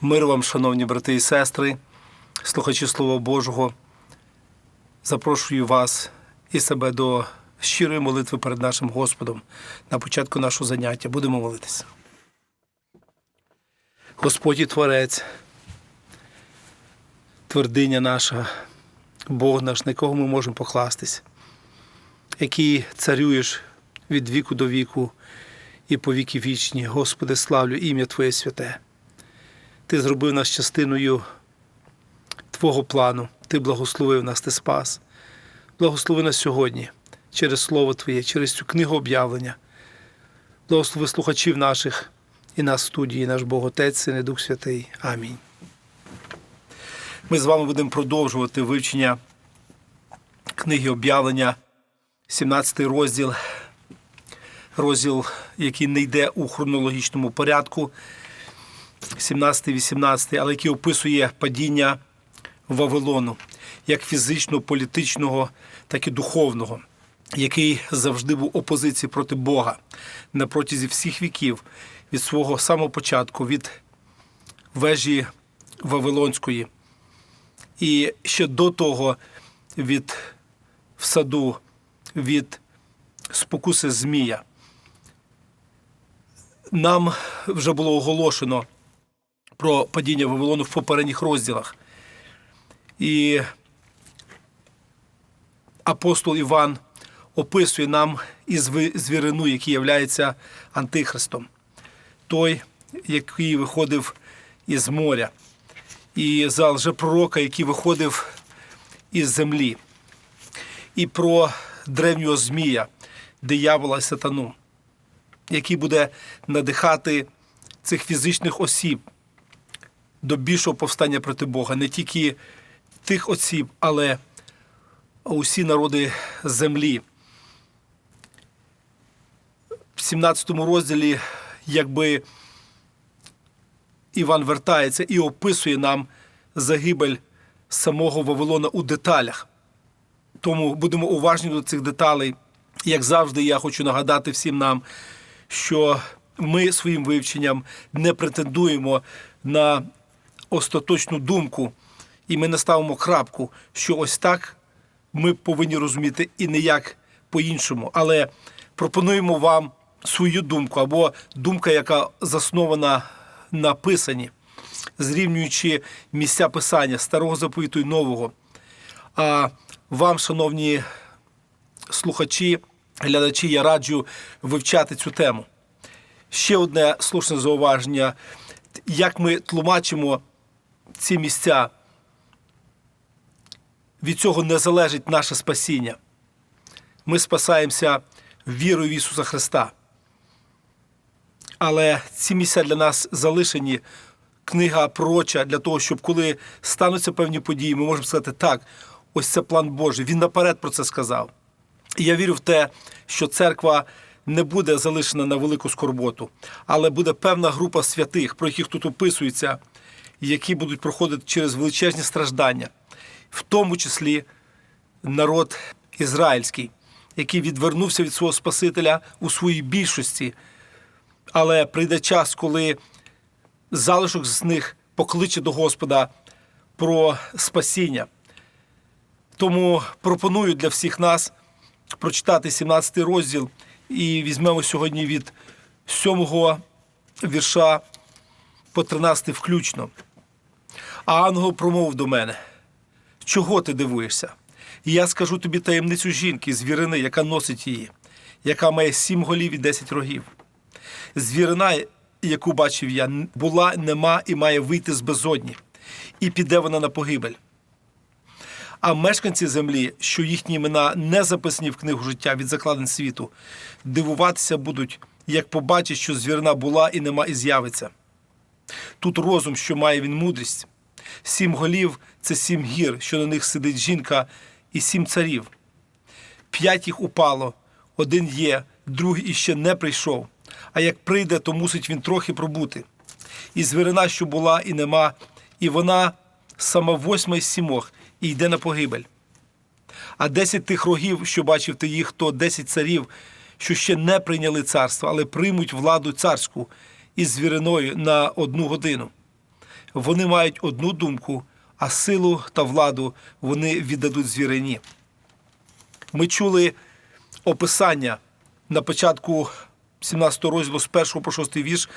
Мир вам, шановні брати і сестри, слухачі Слова Божого. Запрошую вас і себе до щирої молитви перед нашим Господом на початку нашого заняття. Будемо молитися. Господь і Творець, твердиня наша, Бог наш, на якого ми можемо покластись, який царюєш від віку до віку і по віки вічні. Господи, славлю ім'я Твоє святе. Ти зробив нас частиною Твого плану, Ти благословив нас, Ти спас. Благослови нас сьогодні через Слово Твоє, через цю книгу об'явлення. Благослови слухачів наших і нас в студії, наш Бог Отець, Син і Дух Святий. Амінь. Ми з вами будемо продовжувати вивчення книги об'явлення, 17 розділ, розділ, який не йде у хронологічному порядку. 17-18, але який описує падіння Вавилону як фізичного, політичного, так і духовного, який завжди був опозиції проти Бога на протязі всіх віків від свого самого початку, від вежі Вавилонської. І ще до того від в саду, від спокуси Змія. Нам вже було оголошено про падіння Вавилону в попередніх розділах. І апостол Іван описує нам із звірину, який є антихристом, той, який виходив із моря, і за лжепророка, який виходив із землі, і про древнього Змія, диявола і сатану, який буде надихати цих фізичних осіб до більшого повстання проти Бога, не тільки тих осіб, але усі народи землі. В 17 розділі, якби Іван вертається і описує нам загибель самого Вавилона у деталях. Тому будемо уважні до цих деталей. Як завжди, я хочу нагадати всім нам, що ми своїм вивченням не претендуємо на остаточну думку, і ми не ставимо крапку, що ось так ми повинні розуміти і ніяк по-іншому. Але пропонуємо вам свою думку або думка, яка заснована на писанні, зрівнюючи місця писання старого заповіту і нового. А вам, шановні слухачі, глядачі, я раджу вивчати цю тему. Ще одне слушне зауваження, як ми тлумачимо ці місця. Від цього не залежить наше спасіння. Ми спасаємося вірою в Ісуса Христа. Але ці місця для нас залишені, книга пророча для того, щоб коли стануться певні події, ми можемо сказати, так, ось це план Божий. Він наперед про це сказав. І я вірю в те, що церква не буде залишена на велику скорботу, але буде певна група святих, про яких тут описується, які будуть проходити через величезні страждання, в тому числі народ ізраїльський, який відвернувся від свого Спасителя у своїй більшості. Але прийде час, коли залишок з них покличе до Господа про спасіння. Тому пропоную для всіх нас прочитати 17 розділ і візьмемо сьогодні від 7 вірша по 13 включно. А ангел промовив до мене: чого ти дивуєшся? Я скажу тобі таємницю жінки, звірини, яка носить її, яка має сім голів і десять рогів. Звірина, яку бачив я, була, нема і має вийти з безодні, і піде вона на погибель. А мешканці землі, що їхні імена не записані в книгу життя від закладень світу, дивуватися будуть, як побачать, що звірина була і нема і з'явиться. Тут розум, що має він мудрість. Сім голів це сім гір, що на них сидить жінка, і сім царів. П'ять їх упало, один є, другий іще не прийшов. А як прийде, то мусить він трохи пробути. І звірина, що була і нема, і вона сама восьма із сімох, і йде на погибель. А десять тих рогів, що бачив ти їх, то десять царів, що ще не прийняли царство, але приймуть владу царську із звіриною на одну годину. Вони мають одну думку, а силу та владу вони віддадуть звірині. Ми чули описання на початку 17 розділу з 1 по 6 вірш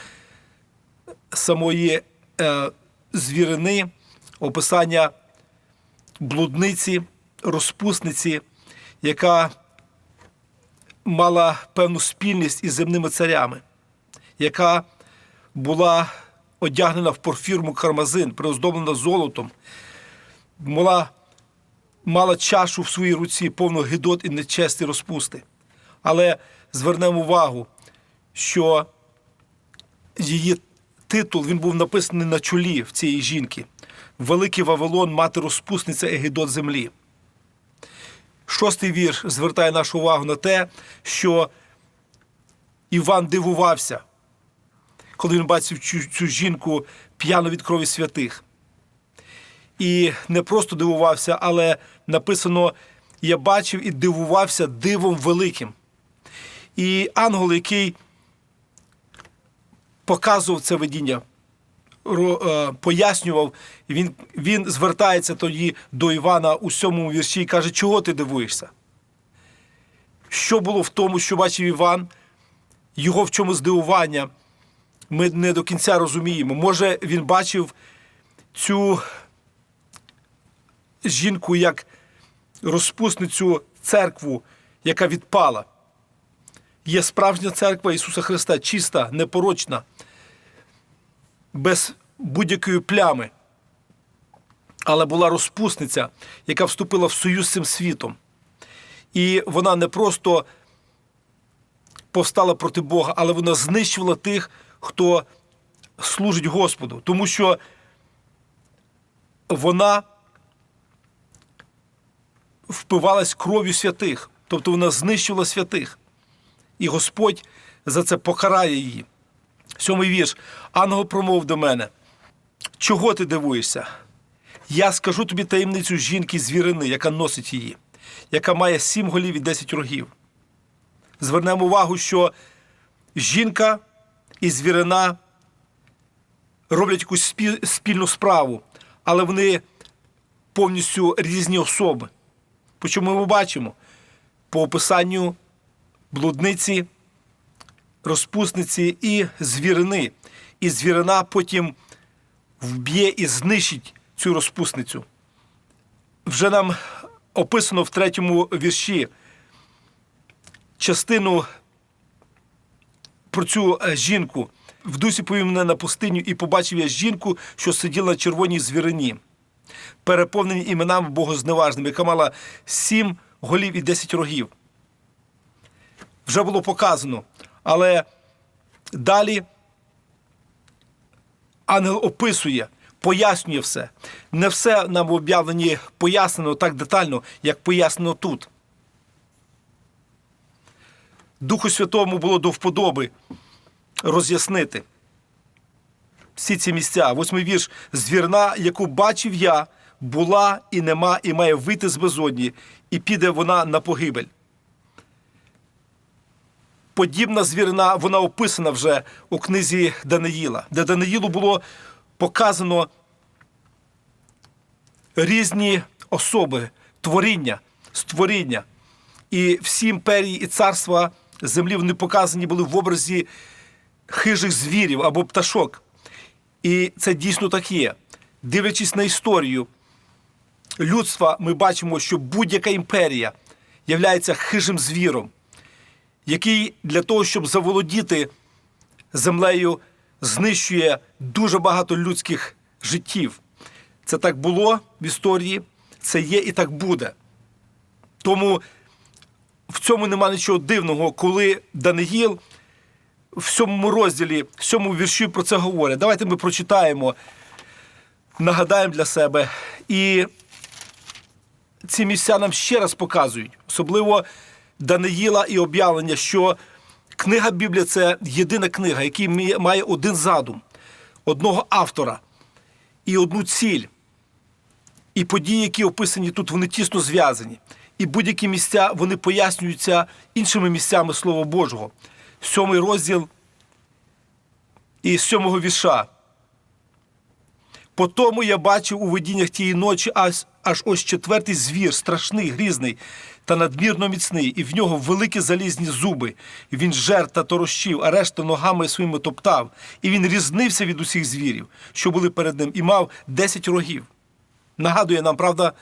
самої е, звірини, описання блудниці, розпусниці, яка мала певну спільність із земними царями, яка була одягнена в порфірму кармазин, приоздоблена золотом, мала, мала чашу в своїй руці, повну гидот і нечесті розпусти. Але звернемо увагу, що її титул він був написаний на чолі в цієї жінки. Великий Вавилон, мати розпусниця Егідот землі. Шостий вірш звертає нашу увагу на те, що Іван дивувався, коли він бачив цю, цю жінку п'яну від крові святих. І не просто дивувався, але написано: я бачив і дивувався дивом великим. І ангел, який показував це видіння, е, пояснював, він, він звертається тоді до Івана у сьомому вірші і каже, чого ти дивуєшся? Що було в тому, що бачив Іван, його в чому здивування, ми не до кінця розуміємо. Може, він бачив цю жінку як розпусницю церкву, яка відпала. Є справжня церква Ісуса Христа, чиста, непорочна, без будь-якої плями. Але була розпусниця, яка вступила в союз з цим світом. І вона не просто повстала проти Бога, але вона знищувала тих, хто служить Господу. Тому що вона впивалась кров'ю святих, тобто вона знищувала святих. І Господь за це покарає її. Сьомий вірш. Ангел промов до мене. Чого ти дивуєшся? Я скажу тобі таємницю жінки звірини, яка носить її, яка має сім голів і десять рогів. Звернемо увагу, що жінка і звірина роблять якусь спільну справу, але вони повністю різні особи. Почому ми бачимо? По описанню блудниці, розпусниці і звірини. І звірина потім вб'є і знищить цю розпусницю. Вже нам описано в третьому вірші частину про цю е, жінку. В дусі повів мене на пустиню і побачив я жінку, що сиділа на червоній звірині, переповнені іменами богозневажними, яка мала сім голів і десять рогів вже було показано. Але далі ангел описує, пояснює все. Не все нам в об'явленні пояснено так детально, як пояснено тут. Духу Святому було до вподоби роз'яснити всі ці місця. Восьмий вірш. Звірна, яку бачив я, була і нема, і має вийти з безодні, і піде вона на погибель подібна звірина, вона описана вже у книзі Даниїла, де Даниїлу було показано різні особи, творіння, створіння. І всі імперії і царства землі вони показані були в образі хижих звірів або пташок. І це дійсно так є. Дивлячись на історію людства, ми бачимо, що будь-яка імперія являється хижим звіром який для того, щоб заволодіти землею, знищує дуже багато людських життів. Це так було в історії, це є і так буде. Тому в цьому нема нічого дивного, коли Даниїл в сьомому розділі, в сьомому вірші про це говорить. Давайте ми прочитаємо, нагадаємо для себе. І ці місця нам ще раз показують, особливо Даниїла і об'явлення, що книга Біблія це єдина книга, яка має один задум, одного автора і одну ціль. І події, які описані тут, вони тісно зв'язані. І будь-які місця вони пояснюються іншими місцями Слова Божого. Сьомий розділ і сьомого віша. По тому я бачив у видіннях тієї ночі аж, аж ось четвертий звір, страшний, грізний та надмірно міцний, і в нього великі залізні зуби. Він жер та торощив, а решта ногами своїми топтав. І він різнився від усіх звірів, що були перед ним, і мав десять рогів. Нагадує нам, правда,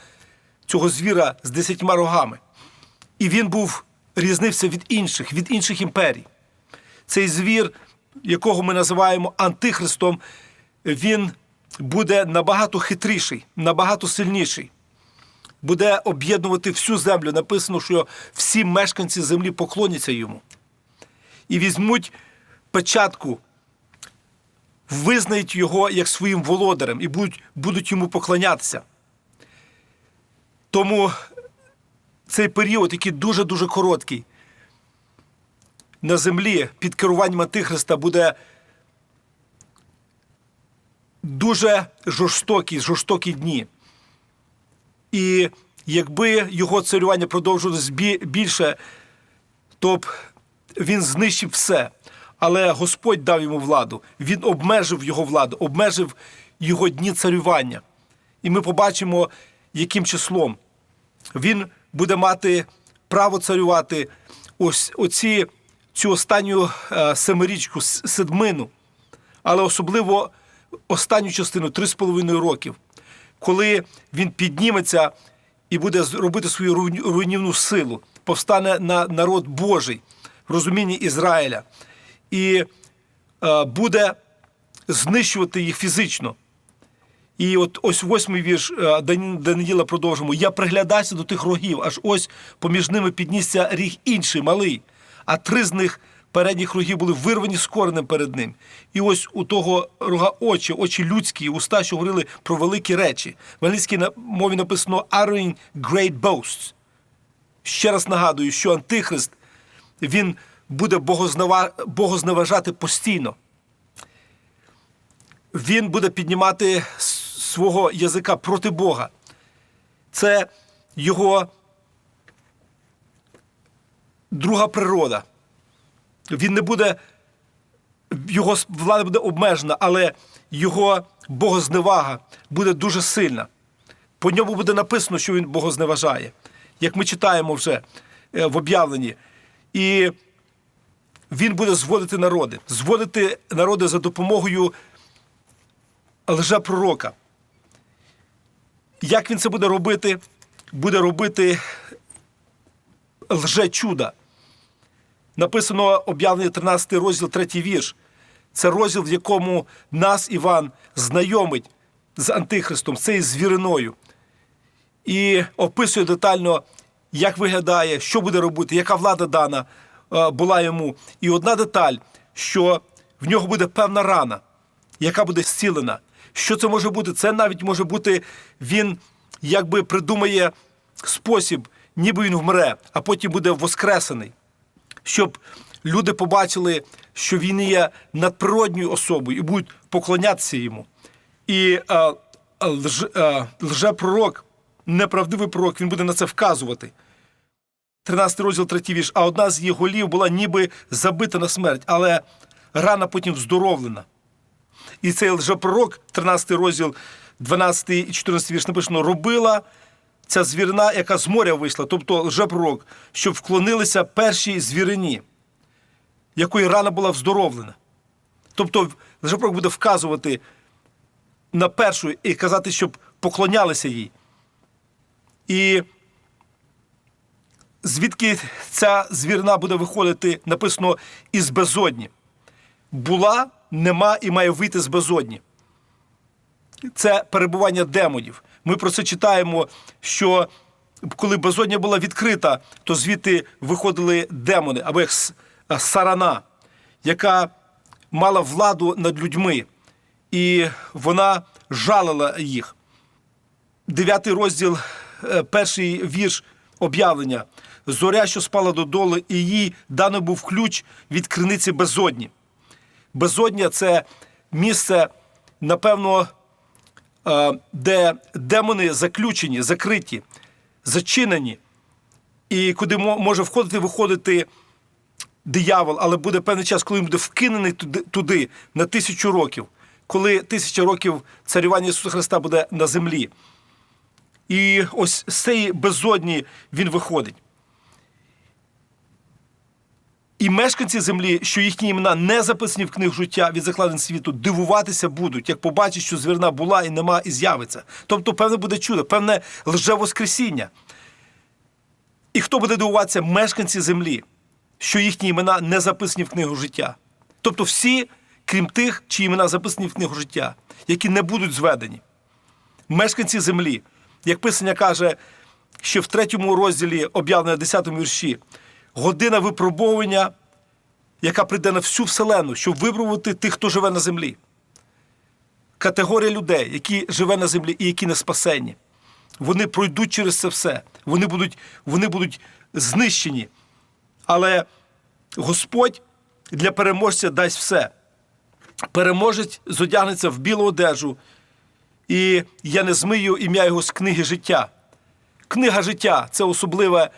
цього звіра з десятьма рогами. І він був різнився від інших, від інших імперій. Цей звір, якого ми називаємо Антихристом, він буде набагато хитріший, набагато сильніший. Буде об'єднувати всю землю. Написано, що всі мешканці землі поклоняться йому. І візьмуть печатку, визнають його як своїм володарем і будуть, будуть йому поклонятися. Тому цей період, який дуже-дуже короткий, на землі під керуванням Антихриста буде дуже жорстокі, жорстокі дні. І якби його царювання продовжувалось бі- більше, то б він знищив все. Але Господь дав йому владу, він обмежив його владу, обмежив його дні царювання. І ми побачимо, яким числом він буде мати право царювати. Ось оці, цю останню е, семирічку, седмину, але особливо останню частину три з половиною років, коли він підніметься і буде робити свою руйнівну силу, повстане на народ Божий в розумінні Ізраїля. І е, буде знищувати їх фізично. І от ось восьмий вірш е, Даниїла продовжимо. Я приглядався до тих рогів, аж ось поміж ними піднісся ріг інший, малий, а три з них передніх рогів були вирвані з коренем перед ним. І ось у того рога очі, очі людські, уста, що говорили про великі речі. В англійській мові написано uttering great boasts. Ще раз нагадую, що Антихрист він буде богознава- богозневажати постійно він буде піднімати свого язика проти Бога. Це його друга природа. Він не буде, його влада буде обмежена, але його богозневага буде дуже сильна. По ньому буде написано, що він богозневажає, як ми читаємо вже е, в об'явленні. І він буде зводити народи, зводити народи за допомогою лжепророка. Як він це буде робити? Буде робити лже-чуда. Написано об'явлення 13 розділ, 3 вірш. Це розділ, в якому нас Іван знайомить з Антихристом, з цією звіриною. І описує детально, як виглядає, що буде робити, яка влада дана е, була йому. І одна деталь, що в нього буде певна рана, яка буде зцілена. Що це може бути? Це навіть може бути, він якби придумає спосіб, ніби він вмре, а потім буде воскресений. Щоб люди побачили, що він є надприродньою особою і будуть поклонятися йому. І е, лж, е, лжепророк, неправдивий пророк, він буде на це вказувати. 13 розділ, 3 вірш. А одна з її голів була ніби забита на смерть, але рана потім вздоровлена. І цей лжепророк, 13 розділ, 12 і 14 вірш написано, робила ця звірина, яка з моря вийшла, тобто лжепророк, щоб вклонилися першій звірині, якої рана була вздоровлена. Тобто лжепророк буде вказувати на першу і казати, щоб поклонялися їй. І звідки ця звірина буде виходити, написано із безодні. Була, нема і має вийти з безодні. Це перебування демонів. Ми про це читаємо, що коли безодня була відкрита, то звідти виходили демони, або як сарана, яка мала владу над людьми, і вона жалила їх. Дев'ятий розділ, е, перший вірш об'явлення. Зоря, що спала додолу, і їй дано був ключ від криниці безодні. Безодня це місце, напевно, е, де демони заключені, закриті, зачинені, і куди може входити, виходити диявол, але буде певний час, коли він буде вкинений туди, туди на тисячу років. коли тисяча років царювання Ісуса Христа буде на землі. І ось з цієї безодні він виходить. І мешканці землі, що їхні імена не записані в книгу життя від закладень світу, дивуватися будуть, як побачать, що звірна була і нема, і з'явиться. Тобто, певне буде чудо, певне лжевоскресіння. І хто буде дивуватися? Мешканці землі, що їхні імена не записані в книгу життя. Тобто всі, крім тих, чиї імена записані в книгу життя, які не будуть зведені. Мешканці землі, як Писання каже, ще в третьому розділі, об'явлено 10 вірші, година випробовування, яка прийде на всю вселену, щоб випробувати тих, хто живе на землі. Категорія людей, які живе на землі і які не спасені. Вони пройдуть через це все. Вони будуть, вони будуть знищені. Але Господь для переможця дасть все. Переможець зодягнеться в білу одежу, і я не змию ім'я його з книги життя. Книга життя це особлива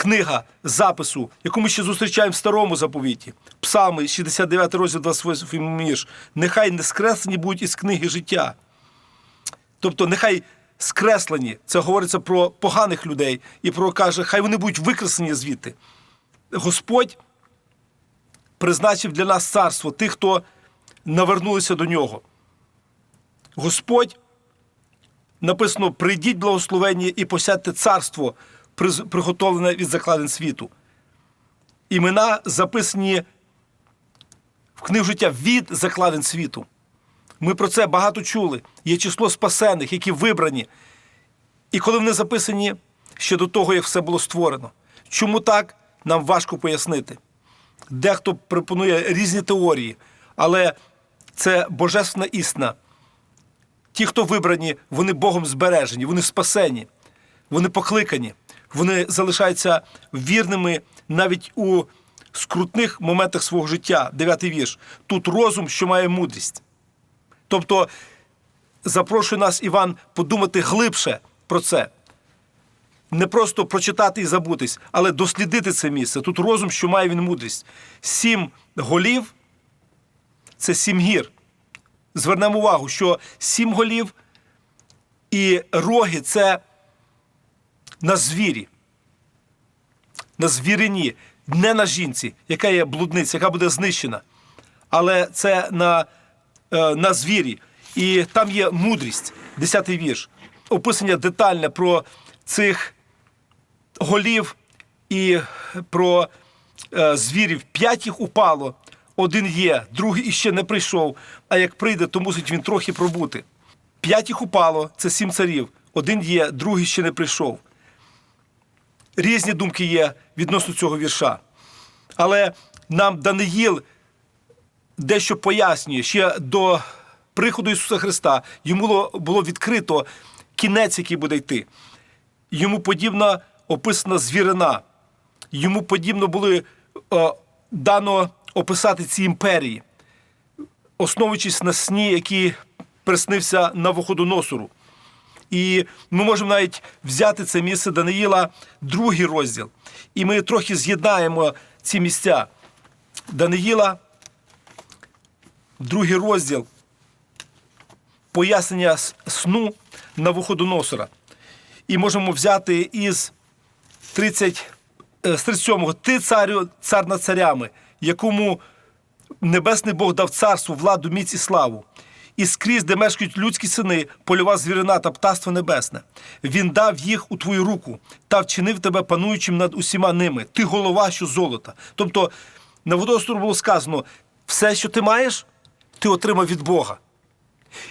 книга запису, яку ми ще зустрічаємо в старому заповіті. Псалми, 69 розділ 28 вірш. Нехай не скреслені будуть із книги життя. Тобто, нехай скреслені, це говориться про поганих людей, і про каже, хай вони будуть викреслені звідти. Господь призначив для нас царство тих, хто навернулися до нього. Господь написано: прийдіть благословенні і посядьте царство, приготовлене від закладин світу. Імена записані в книгу життя від закладин світу. Ми про це багато чули. Є число спасених, які вибрані. І коли вони записані ще до того, як все було створено. Чому так, нам важко пояснити. Дехто пропонує різні теорії, але це божественна істина. Ті, хто вибрані, вони Богом збережені, вони спасені, вони покликані, вони залишаються вірними навіть у скрутних моментах свого життя. Дев'ятий вірш. Тут розум, що має мудрість. Тобто запрошує нас Іван подумати глибше про це. Не просто прочитати і забутись, але дослідити це місце. Тут розум, що має він мудрість. Сім голів це сім гір. Звернемо увагу, що сім голів і роги це на звірі, на звірині, не на жінці, яка є блудниця, яка буде знищена. Але це на, е, на звірі. І там є мудрість, 10-й вірш. Описання детальне про цих голів і про е, звірів. П'ять їх упало, один є, другий іще не прийшов. А як прийде, то мусить він трохи пробути. П'ять їх упало, це сім царів. Один є, другий ще не прийшов. Різні думки є відносно цього вірша. Але нам Даниїл дещо пояснює ще до приходу Ісуса Христа. Йому було, відкрито кінець, який буде йти. Йому подібна описана звірина. Йому подібно було е, дано описати ці імперії, основуючись на сні, який приснився на Вуходоносору. І ми можемо навіть взяти це місце Даниїла, другий розділ. І ми трохи з'єднаємо ці місця. Даниїла, другий розділ, пояснення сну на Вуходоносора. І можемо взяти із 30, е, з 37-го. Ти, царю, цар над царями, якому небесний Бог дав царству, владу, міць і славу. І скрізь, де мешкають людські сини, польова звірина та птаство небесне. Він дав їх у твою руку та вчинив тебе пануючим над усіма ними. Ти голова, що золота. Тобто на водостору було сказано: все, що ти маєш, ти отримав від Бога.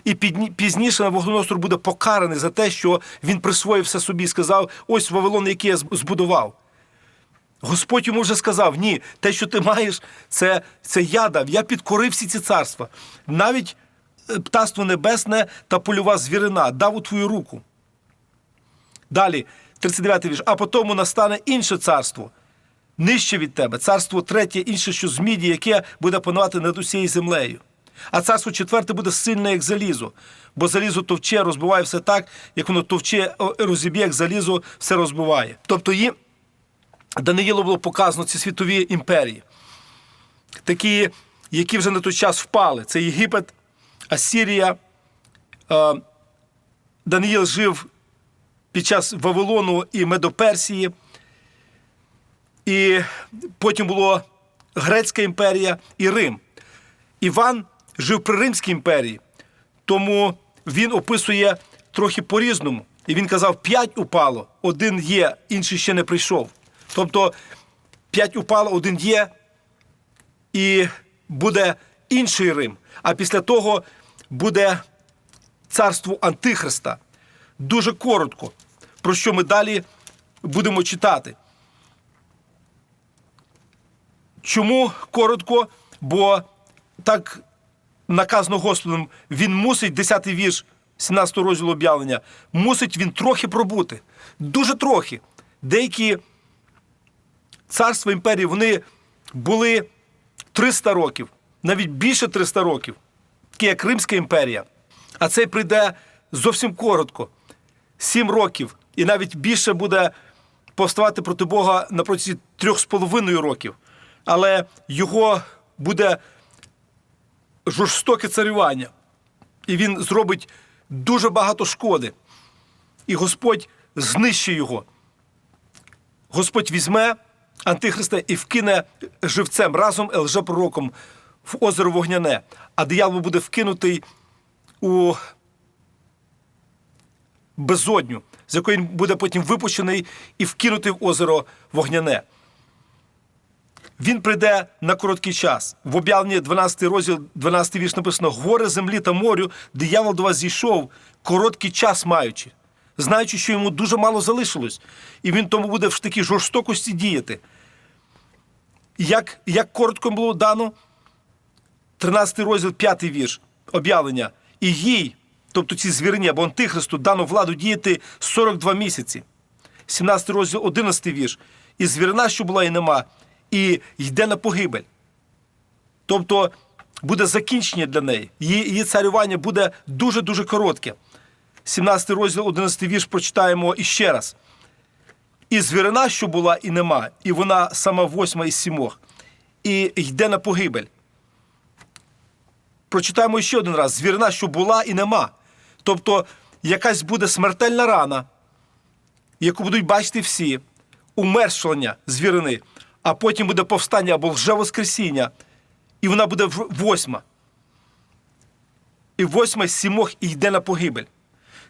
І пізніше Навуходоносор буде покараний за те, що він присвоїв все собі і сказав: ось Вавилон, який я збудував. Господь йому вже сказав: ні, те, що ти маєш, це, це я дав. Я підкорив всі ці царства. Навіть птаство небесне та польова звірина дав у твою руку. Далі, 39-й вірш. А потому настане інше царство, нижче від тебе, царство третє, інше, що з міді, яке буде панувати над усією землею. А царство четверте буде сильне, як залізо, бо залізо товче, розбиває все так, як воно товче, розіб'є, як залізо, все розбиває. Тобто їм Даниїлу було показано ці світові імперії, такі, які вже на той час впали. Це Єгипет, Асірія. Е, Даниїл жив під час Вавилону і Медоперсії. І потім було Грецька імперія і Рим. Іван жив при Римській імперії, тому він описує трохи по-різному. І він казав: п'ять упало, один є, інший ще не прийшов. Тобто п'ять упало, один є, і буде інший Рим. А після того буде царство Антихриста. Дуже коротко, про що ми далі будемо читати. Чому коротко? Бо так наказано Господом, він мусить, 10 вірш 17 розділу об'явлення, мусить він трохи пробути. Дуже трохи. Деякі царства імперії вони були 300 років, навіть більше 300 років, такі як Римська імперія. А цей прийде зовсім коротко, 7 років, і навіть більше буде повставати проти Бога на протязі трьох з половиною років. Але його буде жорстоке царювання, і він зробить дуже багато шкоди. І Господь знищить його. Господь візьме Антихриста і вкине живцем разом лжепророком в озеро Вогняне, а диявол буде вкинутий у безодню, з якої він буде потім випущений і вкинутий в озеро Вогняне. Він прийде на короткий час. В об'явленні 12 розділ, 12 вірш написано: горе землі та морю, диявол до вас зійшов, короткий час маючи, знаючи, що йому дуже мало залишилось, і він тому буде в такій жорстокості діяти. Як, як коротко було дано, 13 розділ, 5 вірш об'явлення. І їй, тобто цій звірині або антихристу, дано владу діяти 42 місяці. 17 розділ, 11 вірш. І звірина, що була і нема, і йде на погибель. Тобто буде закінчення для неї. Її, її царювання буде дуже-дуже коротке. 17 розділ, 11 вірш прочитаємо іще раз. І звірина, що була і нема, і вона сама восьма із сімох, і йде на погибель. Прочитаємо ще один раз: звірина, що була і нема. Тобто, якась буде смертельна рана, яку будуть бачити всі, умершлення звірини, а потім буде повстання або лжевоскресіння, і вона буде восьма. І восьма з сімох і йде на погибель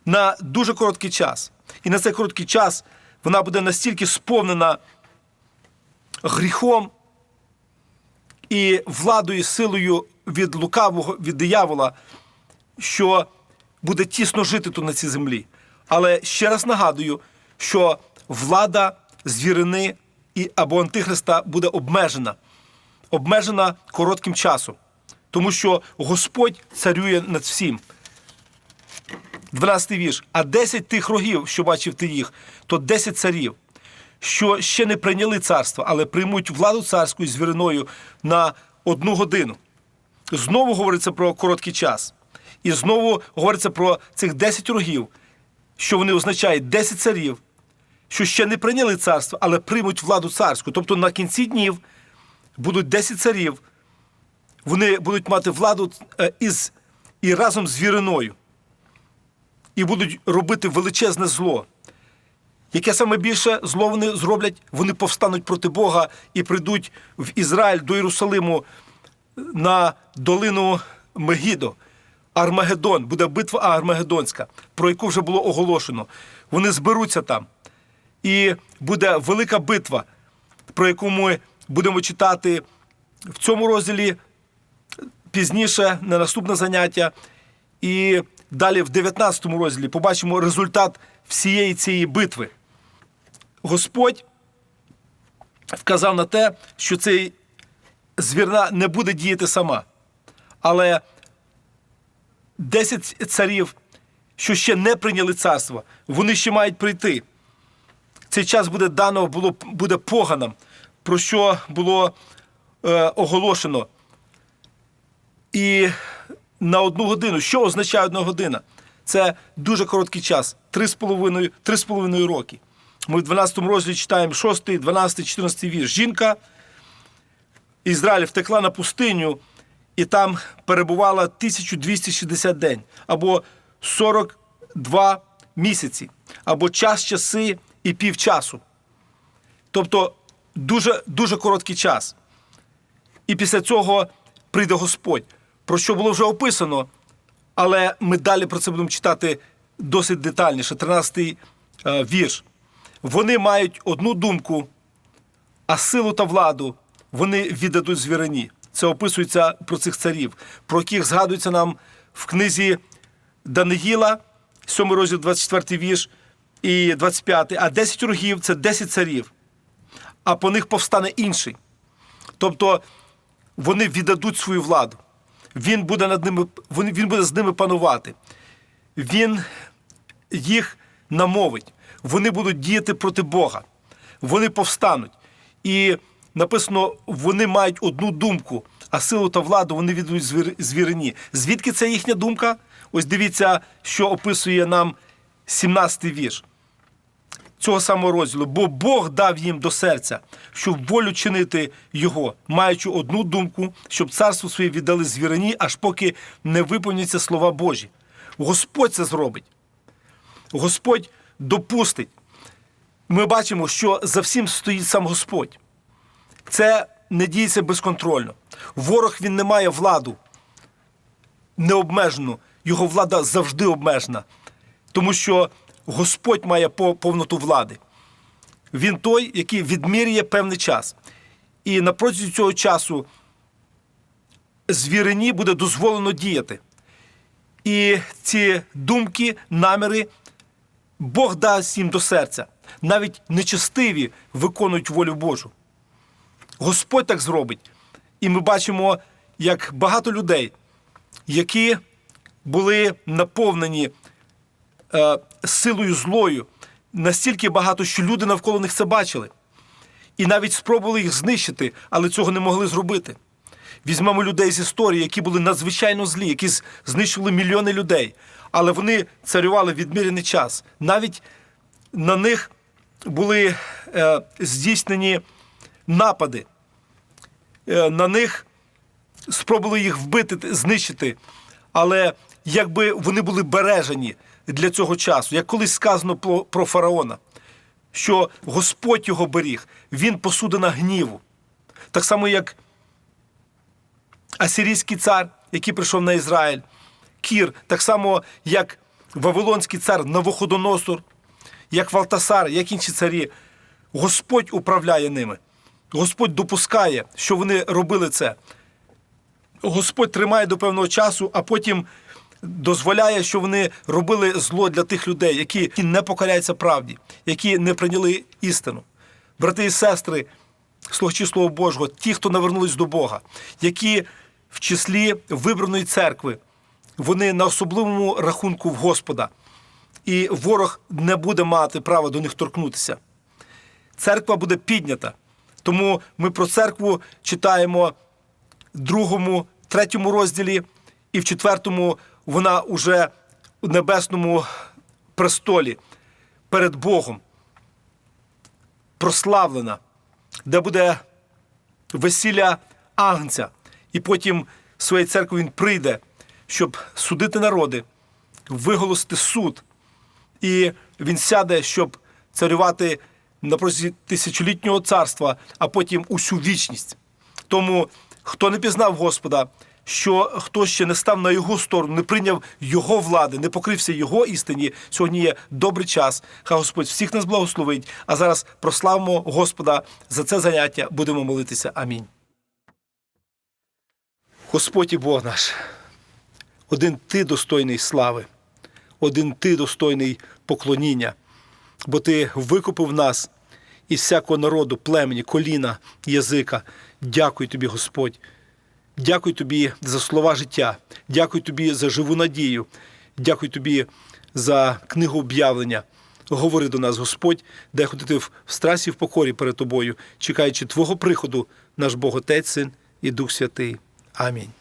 на дуже короткий час. І на цей короткий час вона буде настільки сповнена гріхом і владою, і силою від лукавого, від диявола, що буде тісно жити тут на цій землі. Але ще раз нагадую, що влада звірини і або антихриста буде обмежена, обмежена коротким часом, тому що Господь царює над всім. 12 вірш. А 10 тих рогів, що бачив ти їх, то 10 царів, що ще не прийняли царство, але приймуть владу царську із звіриною на одну годину. Знову говориться про короткий час. І знову говориться про цих 10 рогів, що вони означають 10 царів, що ще не прийняли царство, але приймуть владу царську. Тобто на кінці днів будуть 10 царів, вони будуть мати владу е, із, і разом з віриною і будуть робити величезне зло. Яке саме більше зло вони зроблять, вони повстануть проти Бога і прийдуть в Ізраїль до Єрусалиму на долину Мегідо. Армагеддон, буде битва Армагеддонська, про яку вже було оголошено. Вони зберуться там. І буде велика битва, про яку ми будемо читати в цьому розділі пізніше, на наступне заняття. І далі в 19 розділі побачимо результат всієї цієї битви. Господь вказав на те, що цей звірна не буде діяти сама. Але 10 царів, що ще не прийняли царство, вони ще мають прийти. Цей час буде дано, було, буде поганам, про що було е, оголошено. І на одну годину. Що означає одна година? Це дуже короткий час 3,5 3,5 роки. Ми в 12 розділі читаємо 6, 12, 14 вірш. Жінка Ізраїль втекла на пустиню і там перебувала 1260 день, або 42 місяці, або час часи і півчасу. Тобто дуже, дуже короткий час. І після цього прийде Господь, про що було вже описано, але ми далі про це будемо читати досить детальніше. 13-й е, вірш. Вони мають одну думку, а силу та владу вони віддадуть звірині. Це описується про цих царів, про яких згадується нам в книзі Даниїла, 7 розділ 24 вірш і 25, а 10 рогів це 10 царів, а по них повстане інший. Тобто вони віддадуть свою владу. Він буде над ними, він буде з ними панувати. Він їх намовить. Вони будуть діяти проти Бога. Вони повстануть. І написано, вони мають одну думку, а силу та владу вони віддають звір- звірині. Звідки це їхня думка? Ось дивіться, що описує нам 17-й вірш цього самого розділу, бо Бог дав їм до серця, щоб волю чинити його, маючи одну думку, щоб царство своє віддали звірині, аж поки не виповняться слова Божі. Господь це зробить. Господь допустить. Ми бачимо, що за всім стоїть сам Господь. Це не діється безконтрольно. Ворог він не має владу необмежену, його влада завжди обмежена, тому що Господь має повноту влади. Він той, який відмірює певний час. І на протязі цього часу звірині буде дозволено діяти. І ці думки, наміри Бог дасть їм до серця. Навіть нечестиві виконують волю Божу. Господь так зробить. І ми бачимо, як багато людей, які були наповнені е, силою злою, настільки багато, що люди навколо них це бачили. І навіть спробували їх знищити, але цього не могли зробити. Візьмемо людей з історії, які були надзвичайно злі, які з- знищували мільйони людей, але вони царювали відмірений час. Навіть на них були е, здійснені напади, е, на них спробували їх вбити, знищити. Але якби вони були бережені для цього часу, як колись сказано про, фараона, що Господь його беріг, він посудина гніву. Так само, як асирійський цар, який прийшов на Ізраїль, Кір, так само, як Вавилонський цар Навуходоносор, як Валтасар, як інші царі. Господь управляє ними. Господь допускає, що вони робили це. Господь тримає до певного часу, а потім дозволяє, що вони робили зло для тих людей, які не покоряються правді, які не прийняли істину. Брати і сестри, слухачі Слова Божого, ті, хто навернулись до Бога, які в числі вибраної церкви, вони на особливому рахунку в Господа, і ворог не буде мати права до них торкнутися. Церква буде піднята. Тому ми про церкву читаємо в другому, третьому розділі, і в четвертому вона уже у небесному престолі перед Богом прославлена, де буде весілля Агнця, і потім своєї церкви він прийде, щоб судити народи, виголосити суд. І він сяде, щоб царювати на протязі тисячолітнього царства, а потім усю вічність. Тому, хто не пізнав Господа, що хто ще не став на його сторону, не прийняв його влади, не покрився його істині, сьогодні є добрий час. Хай Господь всіх нас благословить. А зараз прославимо Господа за це заняття. Будемо молитися. Амінь. Господь і Бог наш, один ти достойний слави, один ти достойний поклоніння, бо ти викупив нас із всякого народу, племені, коліна, язика. Дякую тобі, Господь. Дякую тобі за слова життя. Дякую тобі за живу надію. Дякую тобі за книгу об'явлення. Говори до нас, Господь, дай ходити в страсі в покорі перед тобою, чекаючи Твого приходу, наш Бог Отець, Син і Дух Святий. Амінь.